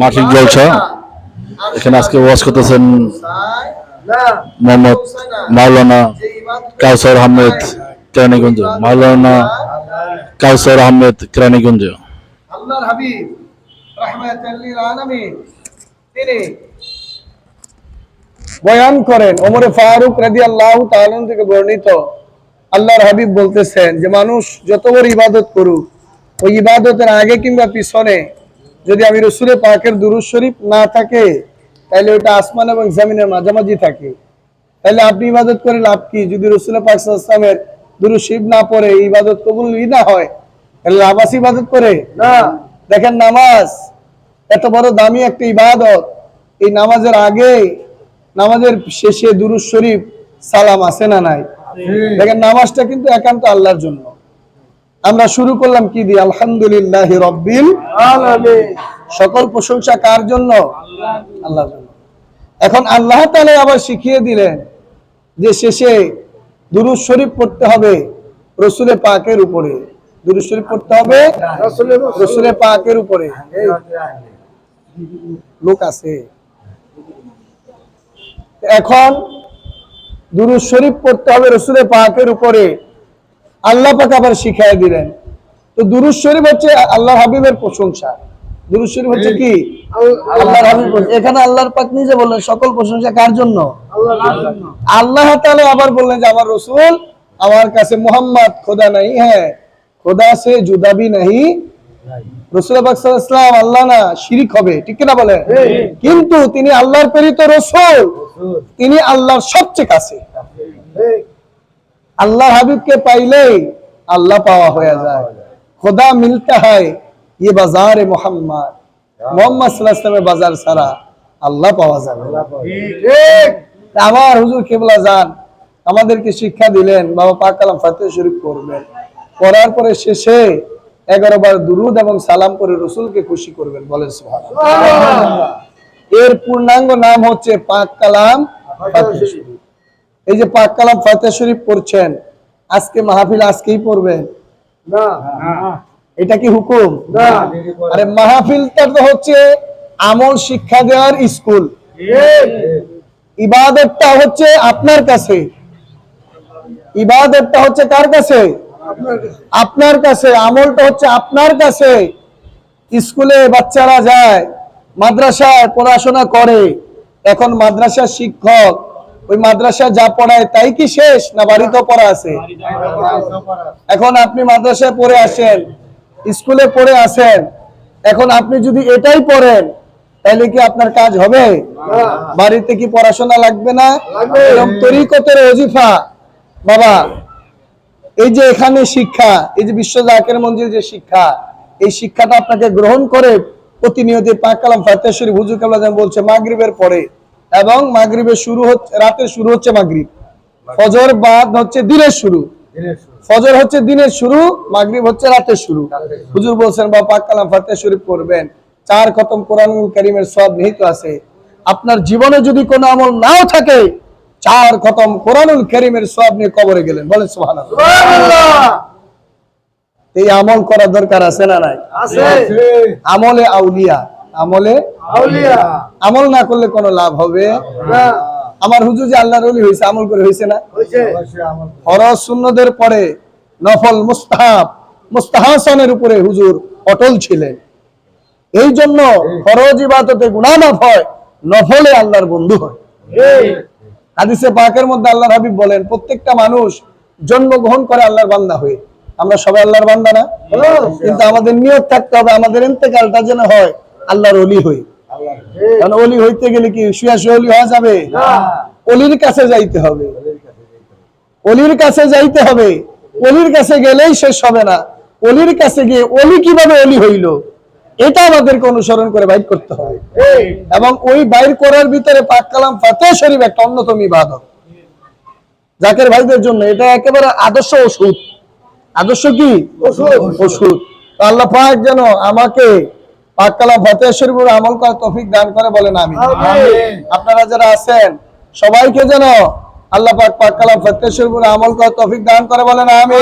মাসিক জলসা। এখানে আজকে ওয়াজ করতেছেন মোহাম্মদ মাওলানা কাউসার আহমেদ কেরানীগঞ্জ। মাওলানা কাউসার আহমেদ কেরানীগঞ্জ। আল্লাহর হাবিব রাহমাতাল্লিল আলামিন। তিনি বয়ান করেন ওমরে ফারুক রাদিয়াল্লাহু তাআলা থেকে বর্ণিত। আল্লাহর হাবিব বলতেছেন যে মানুষ যত বড় ইবাদত করুক ওই ইবাদতের আগে কিংবা পিছনে যদি আমি রসুলের পাকের দুরুদ শরীফ না থাকে তাহলে ওটা আসমান এবং জমিনের মাঝামাঝি থাকে। তাহলে আপনি ইবাদত করে লাভ কি? যদি রসুলের পাক সাল্লামের দুরুদ শরীফ না পড়ে ইবাদত কবুলই না হয় তাহলে লাভ আছে ইবাদত করে? না। দেখেন নামাজ এত বড় দামি একটা ইবাদত এই নামাজের আগে নামাজের শেষে দুরুদ শরীফ সালাম আছে না নাই? দেখেন নামাজটা কিন্তু একান্ত আল্লাহর জন্য। আমরা শুরু করলাম কি দিয়ে? আলহামদুলিল্লাহ রব্বিল সকল প্রশংসা কার জন্য? আল্লাহর জন্য। এখন আল্লাহ তাআলা আবার শিখিয়ে দিলেন যে শেষে দুরুদ শরীফ পড়তে হবে রসুলের পাকের উপরে। দুরুদ শরীফ পড়তে হবে রসুলের পাকের উপরে। লোক আছে। এখন দুরুদ শরীফ পড়তে হবে রসুলের পাকের উপরে। আল্লাহ পাক আবার শিখাই দিলেন। তো দুরুজ শরীফ হচ্ছে আল্লাহ হাবিবের প্রশংসা। দুরুজ শরীফ হচ্ছে কি? আল্লাহর হাবিব এখানে আল্লাহর পাক নিজে বললেন সকল প্রশংসা কার জন্য? আল্লাহ তাআলা আবার বললেন যে আমার রসুল আমার কাছে মোহাম্মদ খোদা নাই। হ্যাঁ খোদা সে জুদাবি নাহি। রসুলাম আল্লাহ না শিরিক হবে ঠিক কিনা বলে কিন্তু তিনি আল্লাহর প্রেরিত রসুল। তিনি আল্লাহর সবচেয়ে কাছে আল্লাহ হাবিবকে পাইলেই আল্লাহ পাওয়া হয়ে যায়। খোদা মিলতে হয় ইয়ে বাজার এ মোহাম্মদ মোহাম্মদ সাল্লাহামের বাজার সারা আল্লাহ পাওয়া যাবে আমার হুজুর কেবলা যান আমাদেরকে শিক্ষা দিলেন বাবা পাক কালাম ফাতে শরীফ করবেন করার পরে শেষে এগারো বার দুরুদ এবং সালাম করে রসুলকে খুশি করবেন বলেন এর পূর্ণাঙ্গ নাম হচ্ছে পাক কালাম ফাতে শরীফ। এই যে পাক কালাম ফাতে শরীফ পড়ছেন আজকে মাহফিল আজকেই পড়বেন? এটা কি হুকুম? আরে মাহফিলটা তো হচ্ছে আমল শিক্ষা দেওয়ার স্কুল। ইবাদতটা হচ্ছে আপনার কাছে। ইবাদতটা হচ্ছে কার কাছে। আপনার কাছে। আমলটা হচ্ছে আপনার কাছে। স্কুলে বাচ্চারা যায় মাদ্রাসায় পড়াশোনা করে। এখন মাদ্রাসার শিক্ষক ওই মাদ্রাসা যা পড়ায় তাই কি শেষ না বাড়িতেও পড়া আছে? এখন আপনি মাদ্রাসায় পড়ে আসেন স্কুলে পড়ে আসেন এখন আপনি যদি এটাই পড়েন তাহলে কি আপনার কাজ হবে? বাড়িতে কি পড়াশোনা লাগবে না? এরকম তরিকতের অজিফা বাবা এই যে এখানে শিক্ষা এই যে বিশ্ব জাকের মঞ্জিল যে শিক্ষা এই শিক্ষাটা আপনাকে গ্রহণ করে প্রতিনিয়ত পাক কালাম ফাতে শরীফ হুজুর কাবলা বলছে মাগরিবের পরে এবং মাগরিবের শুরু হচ্ছে রাতের শুরু হচ্ছে মাগরিব। ফজর বাদ হচ্ছে দিনের শুরু। ফজর হচ্ছে দিনের শুরু মাগরিব হচ্ছে রাতের শুরু। হুজুর বলছেন বা পাক কালাম ফাতে শরীফ পড়বেন। চার খতম কোরআন কারিমের সব নিহিত আছে। আপনার জীবনে যদি কোনো আমল নাও থাকে চার খতম কোরআনুল কারিমের সব নিয়ে কবরে গেলেন। বলেন সুবহানাল্লাহ। এই আমল করার দরকার আছে না নাই? আমলে আউলিয়া। আমলে? আমল না করলে কোনো লাভ হবে? আমার হুজুর যে আল্লাহর ওলি হয়েছে আমল করে হয়েছে না? ফরজ সুন্নদের পরে নফল মুস্তাহাব মুস্তাহাসনের উপরে হুজুর অটল ছিলেন। এই জন্য ফরজ ইবাদতে গুনাহ মাফ হয় নফলে আল্লাহর বন্ধু হয়। হাদিসে পাকের মধ্যে আল্লাহর হাবিব বলেন প্রত্যেকটা মানুষ জন্মগ্রহণ করে আল্লাহর বান্দা হয়ে। আমরা সবাই আল্লাহর বান্দা না? কিন্তু আমাদের নিয়ত থাকতে হবে আমাদের ইন্তেকালটা যেন হয় আল্লাহর অলি হই। কারণ অলি হইতে গেলে কি শুয়া শুয়া অলি হওয়া যাবে? অলির কাছে যাইতে হবে। অলির কাছে যাইতে হবে। অলির কাছে গেলেই শেষ হবে না। অলির কাছে গিয়ে অলি কীভাবে অলি হইল? এটা আমাদেরকে অনুসরণ করে বাইর করতে হবে। এবং ওই বাইর করার ভিতরে পাক কালাম ফাতে শরীফ একটা অন্যতম ইবাদত। জাকের ভাইদের জন্য এটা একেবারে আদর্শ ওষুধ। আদর্শ কি? ওষুধ। আল্লাহ পাক যেন আমাকে পাক কালাম ফাতে শরীফের আমল করার তৌফিক দান করে বলেন আমি আপনারা যারা আছেন সবাইকে যেন আল্লাহ পাক পাক কালাম ফাতে শরীফের আমল করার তৌফিক দান করে বলেন আমি